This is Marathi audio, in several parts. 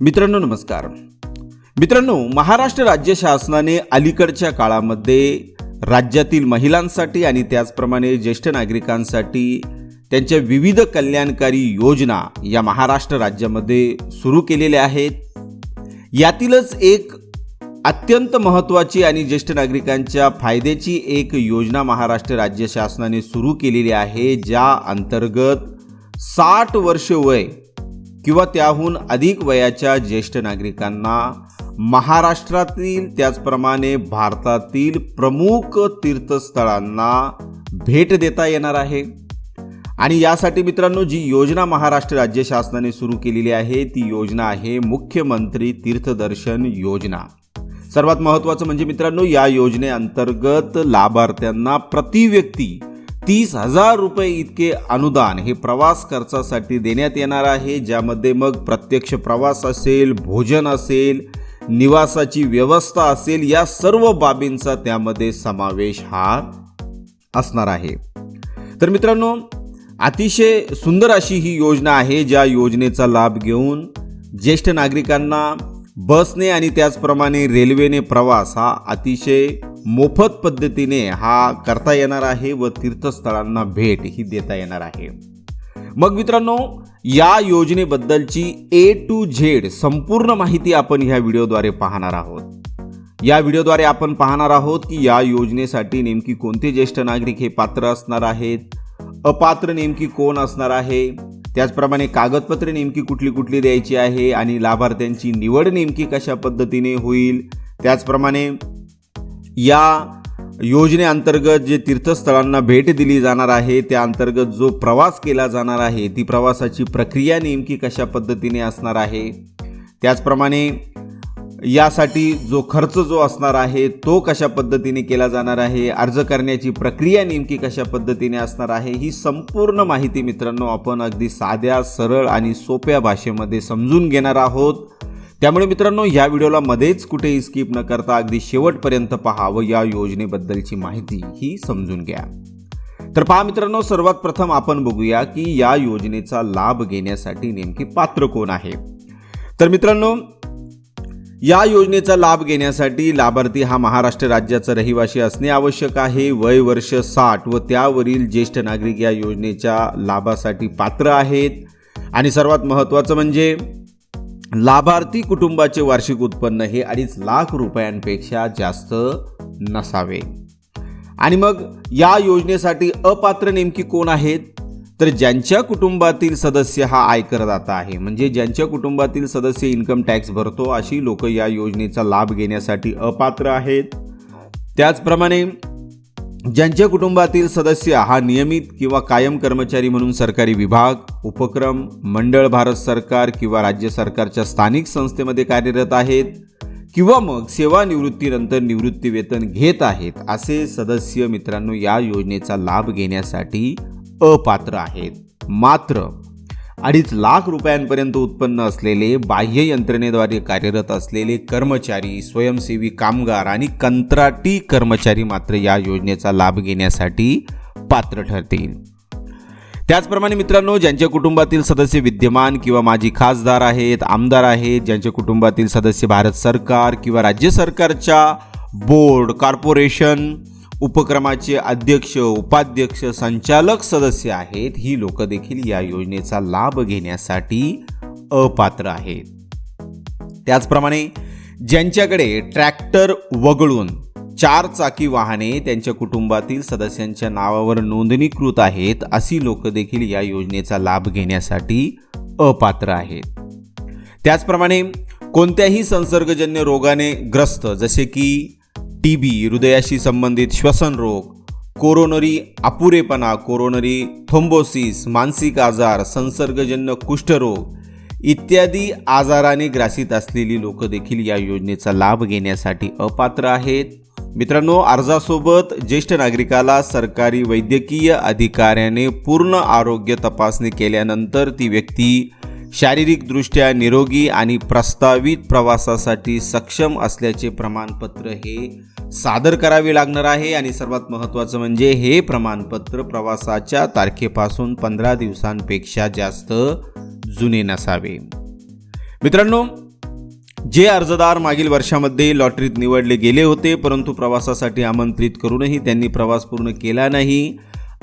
मित्रांनो नमस्कार. मित्रांनो महाराष्ट्र राज्य शासनाने अलीकडच्या काळामध्ये राज्यातील महिलांसाठी आणि त्याचप्रमाणे ज्येष्ठ नागरिकांसाठी त्यांच्या विविध कल्याणकारी योजना या महाराष्ट्र राज्यामध्ये सुरू केलेल्या आहेत. यातीलच एक अत्यंत महत्त्वाची आणि ज्येष्ठ नागरिकांच्या फायद्याची एक योजना महाराष्ट्र राज्य शासनाने सुरू केलेली आहे ज्या अंतर्गत साठ वर्ष वय किंवा त्याहून अधिक वयाच्या ज्येष्ठ नागरिकांना महाराष्ट्रातील त्याचप्रमाणे भारतातील प्रमुख तीर्थस्थळांना भेट देता येणार आहे. आणि यासाठी मित्रांनो जी योजना महाराष्ट्र राज्य शासनाने सुरू केलेली आहे ती योजना आहे मुख्यमंत्री तीर्थदर्शन योजना. सर्वात महत्त्वाचं म्हणजे मित्रांनो या योजनेअंतर्गत लाभार्थ्यांना प्रति व्यक्ती तीस हजार रुपये इतके अनुदान हे प्रवास खर्चासाठी देण्यात येणार आहे ज्यामध्ये मग प्रत्यक्ष प्रवास असेल भोजन असेल निवासाची व्यवस्था असेल या सर्व बाबींचा त्यामध्ये समावेश हा असणार आहे. तर मित्रांनो अतिशय सुंदर अशी ही योजना आहे ज्या योजनेचा लाभ घेऊन ज्येष्ठ नागरिकांना बसने आणि त्याचप्रमाणे रेल्वेने प्रवास हा अतिशय मोफत पद्धतीने हा करता येणार आहे व तीर्थस्थळांना भेट ही देता येणार आहे. मग मित्रांनो या योजनेबद्दलची ए टू झेड संपूर्ण माहिती आपण ह्या व्हिडिओद्वारे पाहणार आहोत. या व्हिडिओद्वारे आपण पाहणार आहोत की या योजनेसाठी नेमकी कोणते ज्येष्ठ नागरिक हे पात्र असणार आहेत अपात्र नेमकी कोण असणार आहे त्याचप्रमाणे कागदपत्रे नेमकी कुठली कुठली द्यायची आहे आणि लाभार्थ्यांची निवड नेमकी कशा पद्धतीने होईल त्याचप्रमाणे या योजनेअंतर्गत जे तीर्थस्थळांना भेट दिली जाणार आहे त्या अंतर्गत जो प्रवास केला जाणार आहे ती प्रवासाची प्रक्रिया नेमकी कशा पद्धतीने असणार आहे? त्याचप्रमाणे यासाठी जो खर्च जो असणार आहे तो कशा पद्धतीने केला जाणार आहे अर्ज करण्याची प्रक्रिया नेमकी कशा पद्धतीने असणार आहे ही संपूर्ण माहिती मित्रांनो आपण अगदी साध्या सरळ आणि सोप्या भाषेमध्ये समजून घेणार आहोत. त्यामुळे मित्रांनो या व्हिडिओला मध्येच कुठेही स्किप न करता अगदी शेवटपर्यंत पहा व या योजनेबद्दलची माहिती ही समजून घ्या. तर पहा मित्रांनो सर्वात प्रथम आपण बघूया की या योजनेचा लाभ घेण्यासाठी नेमकी पात्र कोण आहे. तर मित्रांनो या योजनेचा लाभ घेण्यासाठी लाभार्थी हा महाराष्ट्र राज्याचा रहिवासी असणे आवश्यक आहे. वय वर्ष साठ व त्यावरील ज्येष्ठ नागरिक या योजनेच्या लाभासाठी पात्र आहेत. आणि सर्वात महत्त्वाचं म्हणजे लाभार्थी कुटुंबाचे वार्षिक उत्पन्न हे अडीच लाख रुपयांपेक्षा जास्त नसावे. आणि मग या योजनेसाठी अपात्र नेमकी कोण आहेत? तर ज्यांच्या कुटुंबातील सदस्य हा आयकरदाता आहे. म्हणजे ज्यांच्या कुटुंबातील सदस्य इन्कम टॅक्स भरतो अशी लोक या योजनेचा लाभ घेण्यासाठी अपात्र आहेत. त्याचप्रमाणे ज्यांच्या कुटुंबातील सदस्य हा नियमित किंवा कायम कर्मचारी म्हणून सरकारी विभाग उपक्रम मंडळ भारत सरकार किंवा राज्य सरकारच्या स्थानिक संस्थेमध्ये कार्यरत आहेत किंवा मग सेवानिवृत्तीनंतर निवृत्ती वेतन घेत आहेत असे सदस्य मित्रांनो या योजनेचा लाभ घेण्यासाठी अपात्र आहेत. मात्र अडीच लाख रुपयांपर्यंत उत्पन्न असलेले बाह्य यंत्रणेद्वारे कार्यरत असलेले कर्मचारी स्वयंसेवी कामगार आणि कंत्राटी कर्मचारी मात्र या योजनेचा लाभ घेण्यासाठी पात्र ठरतील. त्याचप्रमाणे मित्रांनो ज्यांच्या कुटुंबातील सदस्य विद्यमान किंवा माजी खासदार आहेत आमदार आहेत ज्यांच्या कुटुंबातील सदस्य भारत सरकार किंवा राज्य सरकारच्या बोर्ड कॉर्पोरेशन उपक्रमाचे अध्यक्ष उपाध्यक्ष संचालक सदस्य आहेत. ही लोक देखील या योजनेचा लाभ घेण्यासाठी अपात्र आहेत. त्याचप्रमाणे ज्यांच्याकडे ट्रॅक्टर वगळून चार चाकी वाहने त्यांच्या कुटुंबातील सदस्यांच्या नावावर नोंदणीकृत आहेत अशी लोक देखील या योजनेचा लाभ घेण्यासाठी अपात्र आहेत. त्याचप्रमाणे कोणत्याही संसर्गजन्य रोगाने ग्रस्त जसे की टी बी हृदयाशी संबंधित श्वसन रोग कोरोनरी अपुरेपणा कोरोनरी थोम्बोसिस मानसिक आजार संसर्गजन्य कुष्ठरोग इत्यादी आजाराने ग्रासित असलेली लोक देखील या योजनेचा लाभ घेण्यासाठी अपात्र आहेत. मित्रांनो अर्जासोबत ज्येष्ठ नागरिकाला सरकारी वैद्यकीय अधिकाऱ्याने पूर्ण आरोग्य तपासणी केल्यानंतर ती व्यक्ती शारीरिकदृष्ट्या निरोगी आणि प्रस्तावित प्रवासासाठी सक्षम असल्याचे प्रमाणपत्र हे सादर करावे लागणार आहे आणि सर्वात महत्त्वाचं म्हणजे हे प्रमाणपत्र प्रवासाच्या तारखेपासून पंधरा दिवसांपेक्षा जास्त जुने नसावे. मित्रांनो जे अर्जदार मागील वर्षामध्ये लॉटरीत निवडले गेले होते परंतु प्रवासासाठी आमंत्रित करूनही त्यांनी प्रवास पूर्ण केला नाही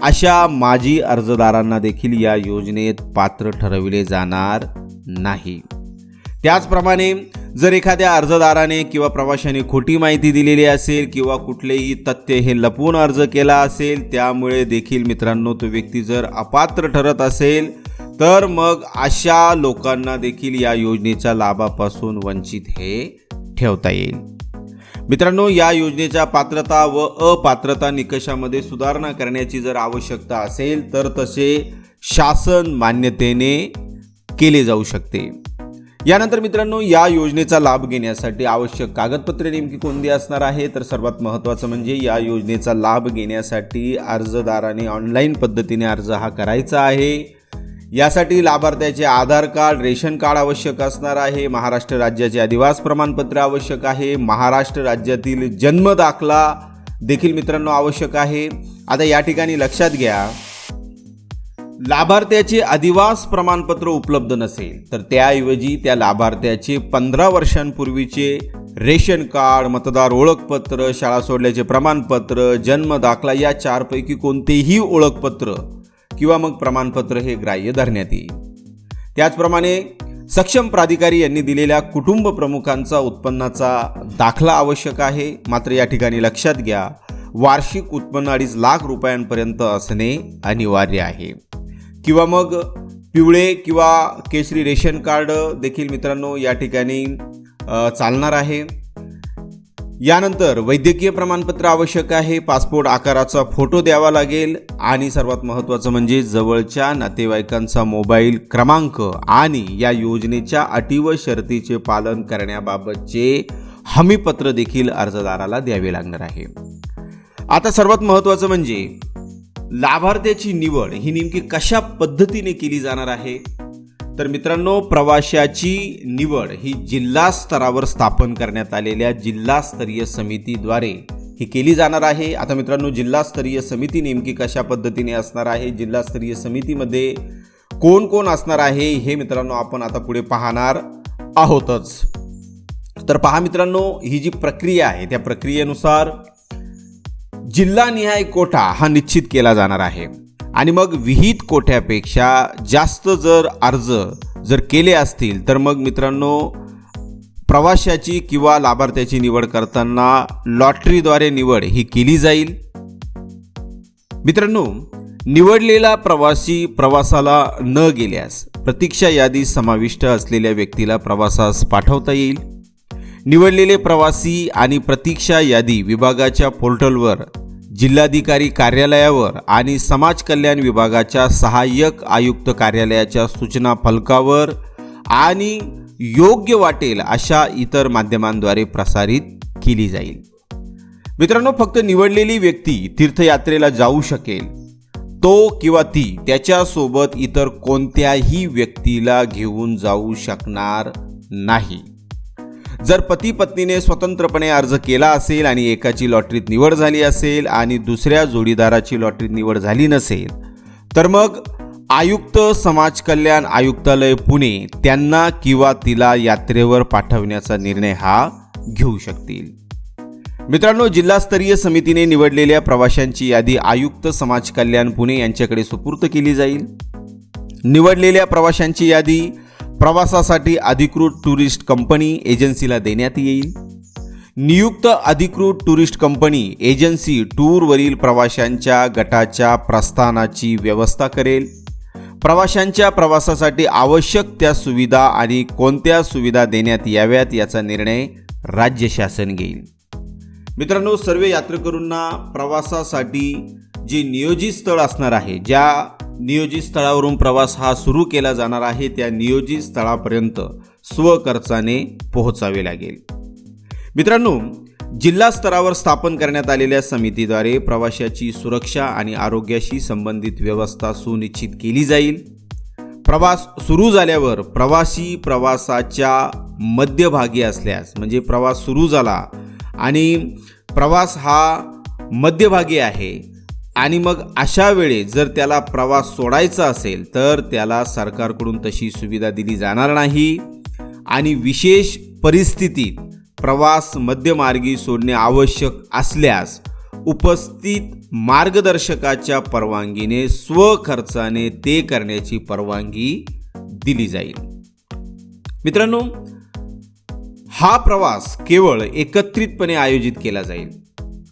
अशा माजी अर्जदारांना देखील या योजनेत पात्र ठरविले जाणार नाही. त्याचप्रमाणे जर एखाद्या अर्जदाराने किंवा प्रवाशाने खोटी माहिती दिलेली असेल किंवा कुठलेही तथ्य हे लपवून अर्ज केला असेल त्यामुळे देखील मित्रांनो तो व्यक्ती जर अपात्र ठरत असेल तर मग अशा लोकांना देखील या योजनेच्या लाभापासून वंचित हे ठेवता येईल. मित्रांनो या योजनेच्या पात्रता व अपात्रता निकषामध्ये सुधारणा करण्याची जर आवश्यकता असेल तर तसे शासन मान्यतेने केले जाऊ शकते. यानंतर मित्रांनो या योजनेचा लाभ घेण्यासाठी आवश्यक कागदपत्रे नेमकी कोणती असणार आहे तर सर्वात महत्त्वाचं म्हणजे या योजनेचा लाभ घेण्यासाठी अर्जदाराने ऑनलाईन पद्धतीने अर्ज हा करायचा आहे. यासाठी लाभार्थ्याचे आधार कार्ड रेशन कार्ड आवश्यक असणार आहे. महाराष्ट्र राज्याचे अधिवास प्रमाणपत्र आवश्यक आहे. महाराष्ट्र राज्यातील जन्म दाखला देखील मित्रांनो आवश्यक आहे. आता या ठिकाणी लक्षात घ्या. लाभार्थ्याचे अधिवास प्रमाणपत्र उपलब्ध नसेल तर त्याऐवजी त्या लाभार्थ्याचे पंधरा वर्षांपूर्वीचे रेशन कार्ड मतदार ओळखपत्र शाळा सोडल्याचे प्रमाणपत्र जन्म दाखला या चारपैकी कोणतेही ओळखपत्र किंवा मग प्रमाणपत्र हे ग्राह्य धरण्यात येईल. त्याचप्रमाणे सक्षम प्राधिकारी यांनी दिलेल्या कुटुंब प्रमुखांचा उत्पन्नाचा दाखला आवश्यक आहे. मात्र या ठिकाणी लक्षात घ्या वार्षिक उत्पन्न अडीच लाख रुपयांपर्यंत असणे अनिवार्य आहे. किंवा मग पिवळे किंवा केशरी रेशन कार्ड देखील मित्रांनो या ठिकाणी चालणार आहे. यानंतर वैद्यकीय प्रमाणपत्र आवश्यक आहे पासपोर्ट आकाराचा फोटो द्यावा लागेल आणि सर्वात महत्त्वाचं म्हणजे जवळच्या नातेवाईकांचा मोबाईल क्रमांक आणि या योजनेच्या अटी व शर्तीचे पालन करण्याबाबतचे हमीपत्र देखील अर्जदाराला द्यावे लागणार आहे. आता सर्वात महत्त्वाचं म्हणजे लाभार्थ्याची निवड ही नेमकी कशा पद्धतीने केली जाणार आहे? तर मित्रांनो प्रवाशाची निवड ही जिल्हा स्तरावर स्थापन करण्यात आलेल्या जिल्हास्तरीय समितीद्वारे ही केली जाणार आहे. आता मित्रांनो जिल्हास्तरीय समिती नेमकी कशा पद्धतीने असणार आहे? जिल्हास्तरीय समितीमध्ये कोण कोण असणार आहे? हे मित्रांनो आपण आता पुढे पाहणार आहोतच. तर पहा मित्रांनो ही जी प्रक्रिया आहे त्या प्रक्रियेनुसार जिल्हानिहाय कोटा हा निश्चित केला जाणार आहे. आणि मग विहित कोट्यापेक्षा जास्त जर अर्ज जर केले असतील तर मग मित्रांनो प्रवाशाची किंवा लाभार्थ्याची निवड करताना लॉटरीद्वारे निवड ही केली जाईल. मित्रांनो निवडलेला प्रवासी प्रवासाला न गेल्यास प्रतीक्षा यादी समाविष्ट असलेल्या व्यक्तीला प्रवासास पाठवता येईल. निवडलेले प्रवासी आणि प्रतीक्षा यादी विभागाच्या पोर्टलवर जिल्हाधिकारी कार्यालयावर आणि समाज कल्याण विभागाच्या सहाय्यक आयुक्त कार्यालयाच्या सूचना फलकावर आणि योग्य वाटेल अशा इतर माध्यमांद्वारे प्रसारित केली जाईल. मित्रांनो फक्त निवडलेली व्यक्ती तीर्थयात्रेला जाऊ शकेल. तो किंवा ती त्याच्यासोबत इतर कोणत्याही व्यक्तीला घेऊन जाऊ शकणार नाही. जर पती पत्नीने स्वतंत्रपणे अर्ज केला असेल आणि एकाची लॉटरीत निवड झाली असेल आणि दुसऱ्या जोडीदाराची लॉटरीत निवड झाली नसेल तर मग आयुक्त समाज कल्याण आयुक्तालय पुणे त्यांना किंवा तिला यात्रेवर पाठवण्याचा निर्णय हा घेऊ शकतील. मित्रांनो जिल्हास्तरीय समितीने निवडलेल्या प्रवाशांची यादी आयुक्त समाज कल्याण पुणे यांच्याकडे सुपूर्त केली जाईल. निवडलेल्या प्रवाशांची यादी प्रवासासाठी अधिकृत टुरिस्ट कंपनी एजन्सीला देण्यात येईल. नियुक्त अधिकृत टुरिस्ट कंपनी एजन्सी टूरवरील प्रवाशांच्या गटाच्या प्रस्थानाची व्यवस्था करेल. प्रवाशांच्या प्रवासासाठी आवश्यक त्या सुविधा आणि कोणत्या सुविधा देण्यात याव्यात याचा निर्णय राज्य शासन घेईल. मित्रांनो सर्व यात्रेकरूंना प्रवासासाठी जे नियोजित स्थळ असणार आहे ज्या नियोजित स्थळावरून प्रवास हा सुरू केला जाणार आहे. त्या नियोजित स्थळापर्यंत स्वखर्चाने पोहोचावे लागेल. मित्रांनो जिल्हा स्तरावर स्थापन करण्यात आलेल्या समितीद्वारे प्रवाशाची सुरक्षा आणि आरोग्याशी संबंधित व्यवस्था सुनिश्चित केली जाईल. प्रवास सुरू झाल्यावर प्रवासी प्रवासाच्या मध्यभागी असल्यास म्हणजे प्रवास सुरू झाला आणि प्रवास हा मध्यभागी आहे आणि मग अशा वेळेस जर त्याला प्रवास सोडायचा असेल तर त्याला सरकारकडून तशी सुविधा दिली जाणार नाही. आणि विशेष परिस्थितीत प्रवास मध्यमार्गी सोडणे आवश्यक असल्यास उपस्थित मार्गदर्शकाच्या परवानगीने स्वखर्चाने ते करण्याची परवानगी दिली जाईल. मित्रांनो हा प्रवास केवळ एकत्रितपणे आयोजित केला जाईल.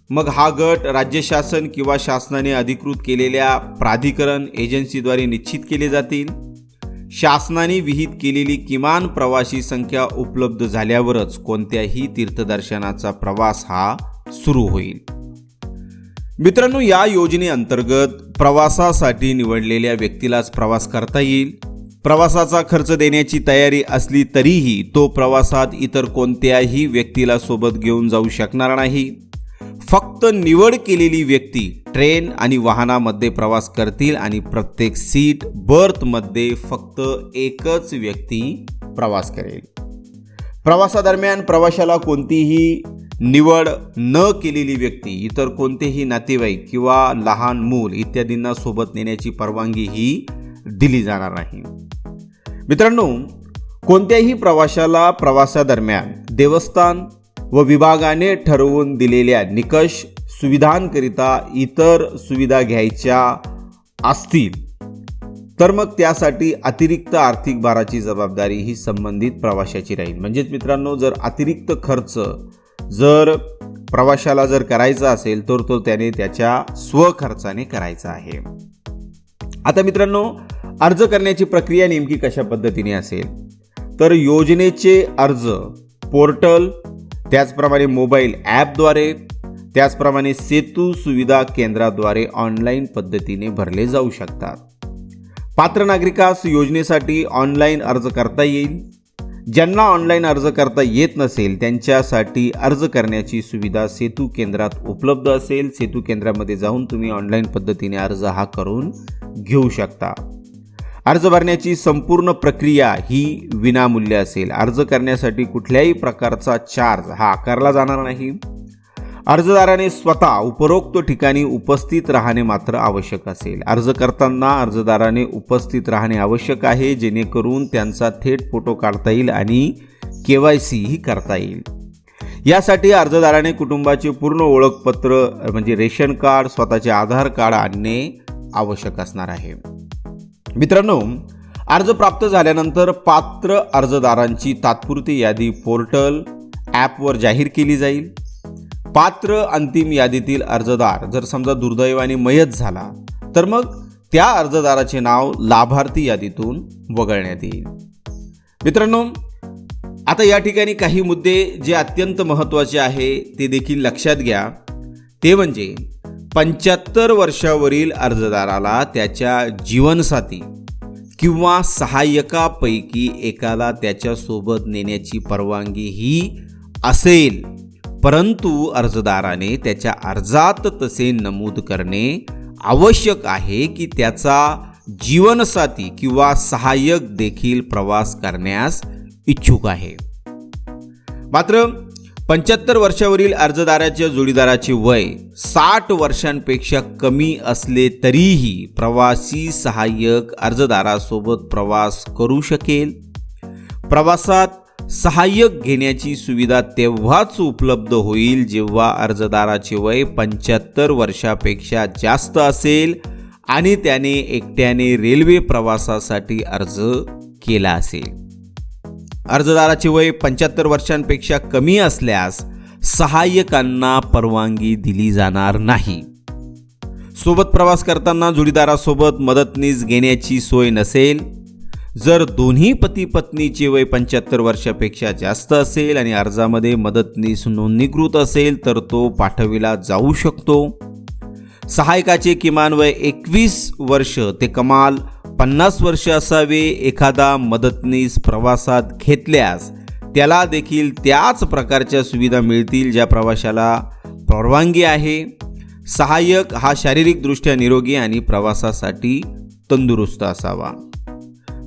मग हा गट राज्य शासन किंवा शासनाने अधिकृत केलेल्या प्राधिकरण एजन्सीद्वारे निश्चित केले जातील? शासनाने विहित केलेली किमान प्रवासी संख्या उपलब्ध झाल्यावरच कोणत्याही तीर्थदर्शनाचा प्रवास हा सुरू होईल. मित्रांनो या योजनेअंतर्गत प्रवासासाठी निवडलेल्या व्यक्तीलाच प्रवास करता येईल. प्रवासाचा खर्च देण्याची तयारी असली तरीही तो प्रवासात इतर कोणत्याही व्यक्तीला सोबत घेऊन जाऊ शकणार नाही. फक्त निवड केलेली व्यक्ती ट्रेन आणि वाहनामध्ये प्रवास करतील आणि प्रत्येक सीट बर्थमध्ये फक्त एकच व्यक्ती प्रवास करेल. प्रवासादरम्यान प्रवाशाला कोणतीही निवड न केलेली व्यक्ती इतर कोणतेही नातेवाईक किंवा लहान मूल इत्यादींना सोबत नेण्याची परवानगी ही दिली जाणार नाही. मित्रांनो कोणत्याही प्रवाशाला प्रवासादरम्यान देवस्थान व विभागाने ठरवून दिलेल्या निकष सुविधांकरिता इतर सुविधा घ्यायच्या असतील. तर मग त्यासाठी अतिरिक्त आर्थिक भाराची जबाबदारी ही संबंधित प्रवाशाची राहील. म्हणजेच मित्रांनो जर अतिरिक्त खर्च जर प्रवाशाला जर करायचा असेल तर तो त्याने त्याच्या स्वखर्चाने करायचा आहे. आता मित्रांनो अर्ज करण्याची प्रक्रिया नेमकी कशा पद्धतीने असेल? तर योजनेचे अर्ज पोर्टल त्याचप्रमाणे मोबाईल ॲपद्वारे त्याचप्रमाणे सेतू सुविधा केंद्राद्वारे ऑनलाईन पद्धतीने भरले जाऊ शकतात. पात्र नागरिकास योजनेसाठी ऑनलाईन अर्ज करता येईल. ज्यांना ऑनलाईन अर्ज करता येत नसेल त्यांच्यासाठी अर्ज करण्याची सुविधा सेतू केंद्रात उपलब्ध असेल. सेतू केंद्रामध्ये जाऊन तुम्ही ऑनलाईन पद्धतीने अर्ज हा करून घेऊ शकता. अर्ज भरण्याची संपूर्ण प्रक्रिया ही विनामूल्य असेल. अर्ज करण्यासाठी कुठल्याही प्रकारचा चार्ज हा आकारला जाणार नाही. अर्जदाराने स्वतः उपरोक्त ठिकाणी उपस्थित राहणे मात्र आवश्यक असेल. अर्ज करताना अर्जदाराने उपस्थित राहणे आवश्यक आहे जेणेकरून त्यांचा थेट फोटो काढता येईल आणि के वाय सीही करता येईल. यासाठी अर्जदाराने कुटुंबाचे पूर्ण ओळखपत्र म्हणजे रेशन कार्ड स्वतःचे आधार कार्ड आणणे आवश्यक असणार आहे. मित्रांनो अर्ज प्राप्त झाल्यानंतर पात्र अर्जदारांची तात्पुरती यादी पोर्टल ॲपवर जाहीर केली जाईल. पात्र अंतिम यादीतील अर्जदार जर समजा दुर्दैवाने मयत झाला तर मग त्या अर्जदाराचे नाव लाभार्थी यादीतून वगळण्यात येईल. मित्रांनो आता या ठिकाणी काही मुद्दे जे अत्यंत महत्त्वाचे आहे ते देखील लक्षात घ्या. ते म्हणजे पंच्याहत्तर वर्षावरील अर्जदाराला त्याच्या जीवनसाथी किंवा सहाय्यकापैकी एकाला त्याच्यासोबत नेण्याची परवानगी ही असेल. परंतु अर्जदाराने त्याच्या अर्जात तसे नमूद करणे आवश्यक आहे की त्याचा जीवनसाथी किंवा सहाय्यक देखील प्रवास करण्यास इच्छुक आहे. मात्र पंच्याहत्तर वर्षावरील अर्जदाराच्या जोडीदाराचे वय साठ वर्षांपेक्षा कमी असले तरीही प्रवासी सहाय्यक अर्जदारासोबत प्रवास करू शकेल. प्रवासात सहाय्यक घेण्याची सुविधा तेव्हाच उपलब्ध होईल जेव्हा अर्जदाराचे वय पंच्याहत्तर वर्षापेक्षा जास्त असेल आणि त्याने एकट्याने रेल्वे प्रवासासाठी अर्ज केला असेल. अर्जदाराचे वय पंच्याहत्तर वर्षांपेक्षा कमी असल्यास सहाय्यकांना परवानगी दिली जाणार नाही. सोबत प्रवास करताना जोडीदारासोबत मदतनीस घेण्याची सोय नसेल जर दोन्ही पती पत्नीचे वय पंच्याहत्तर वर्षापेक्षा जास्त असेल आणि अर्जामध्ये मदतनीस नोंदणीकृत असेल तर तो पाठविला जाऊ शकतो. सहायकाचे किमान वय एकवीस वर्ष ते कमाल पन्नास वर्ष असावे एखादा मदतनीस प्रवासात घेतल्यास त्याला देखील त्याच प्रकारच्या सुविधा मिळतील ज्या प्रवाशाला परवानगी आहे. सहाय्यक हा शारीरिकदृष्ट्या निरोगी आणि प्रवासासाठी तंदुरुस्त असावा.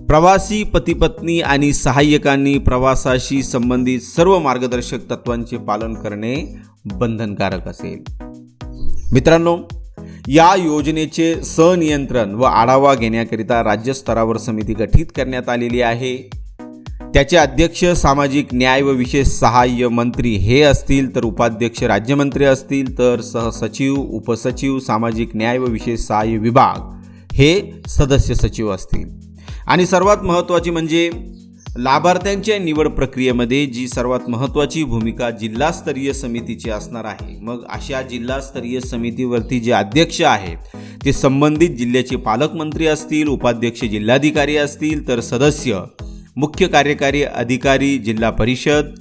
प्रवासी पतीपत्नी आणि सहाय्यकांनी प्रवासाशी संबंधित सर्व मार्गदर्शक तत्वांचे पालन करणे बंधनकारक असेल. मित्रांनो या योजनेचे सनियंत्रण व आढावा घेण्याकरिता राज्यस्तरावर समिती गठीत करण्यात आलेली आहे. त्याचे अध्यक्ष सामाजिक न्याय व विशेष सहाय्य मंत्री हे असतील तर उपाध्यक्ष राज्यमंत्री असतील तर सहसचिव उपसचिव सामाजिक न्याय व विशेष सहाय्य विभाग हे सदस्य सचिव असतील. आणि सर्वात महत्त्वाची म्हणजे लाभार्थ्यांच्या निवड प्रक्रियेमध्ये जी सर्वात महत्त्वाची भूमिका जिल्हास्तरीय समितीची असणार आहे मग अशा जिल्हास्तरीय समितीवरती जे अध्यक्ष आहेत ते संबंधित जिल्ह्याचे पालकमंत्री असतील उपाध्यक्ष जिल्हाधिकारी असतील तर सदस्य मुख्य कार्यकारी अधिकारी जिल्हा परिषद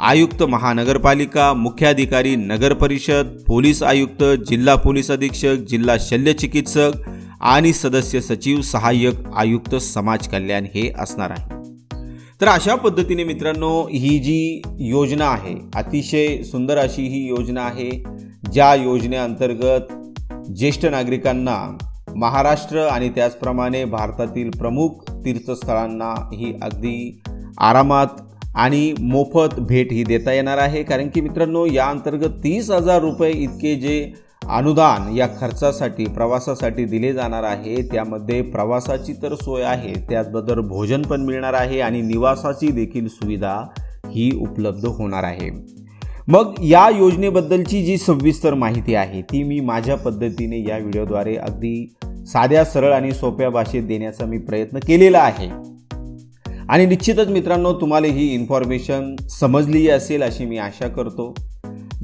आयुक्त महानगरपालिका मुख्याधिकारी नगर परिषद पोलीस आयुक्त जिल्हा पोलीस अधीक्षक जिल्हा शल्यचिकित्सक आणि सदस्य सचिव सहाय्यक आयुक्त समाज कल्याण हे असणार आहे तर अशा पद्धतीने मित्रांनो ही जी योजना आहे अतिशय सुंदर अशी ही योजना आहे ज्या योजनेअंतर्गत ज्येष्ठ नागरिकांना महाराष्ट्र आणि त्याचप्रमाणे भारतातील प्रमुख तीर्थस्थळांना ही अगदी आरामात आणि मोफत भेट ही देता येणार आहे. कारण की मित्रांनो या अंतर्गत तीस हजार रुपये इतके जे अनुदान या खर्चासाठी प्रवासासाठी दिले जाणार आहे. त्यामध्ये प्रवासाची तर सोय आहे त्याचबरोबर भोजन पण मिळणार आहे आणि निवासाची देखील सुविधा ही उपलब्ध होणार आहे. मग या योजनेबद्दलची जी सविस्तर माहिती आहे ती मी माझ्या पद्धतीने या व्हिडिओद्वारे अगदी साध्या सरळ आणि सोप्या भाषेत देण्याचा मी प्रयत्न केलेला आहे. आणि निश्चितच मित्रांनो तुम्हाला ही इन्फॉर्मेशन समजली असेल अशी मी आशा करतो.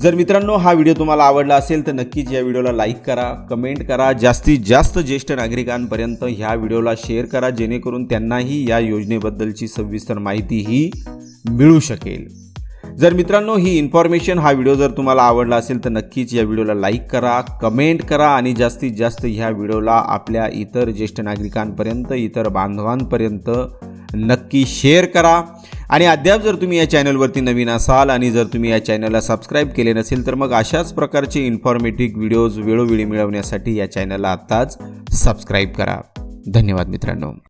जर मित्रांनो हा व्हिडिओ तुम्हाला आवडला असेल तर नक्कीच या व्हिडिओला लाईक करा कमेंट करा. जास्तीत जास्त ज्येष्ठ नागरिकांपर्यंत ह्या व्हिडिओला शेअर करा जेणेकरून त्यांनाही या योजनेबद्दलची सविस्तर माहिती ही मिळू शकेल. जर मित्रांनो ही इन्फॉर्मेशन हा व्हिडिओ जर तुम्हाला आवडला असेल तर नक्कीच या व्हिडिओला लाईक करा कमेंट करा आणि जास्तीत जास्त ह्या व्हिडिओला आपल्या इतर ज्येष्ठ नागरिकांपर्यंत इतर बांधवांपर्यंत नक्की शेअर करा. आणि अद्याप जर तुम्ही या चॅनलवरती नवीन असाल आणि जर तुम्ही या चॅनलला सबस्क्राईब केले नसेल तर मग अशाच प्रकारचे इन्फॉर्मेटिव्ह व्हिडिओज वेळोवेळी मिळवण्यासाठी या चॅनलला आत्ताच सबस्क्राईब करा. धन्यवाद मित्रांनो.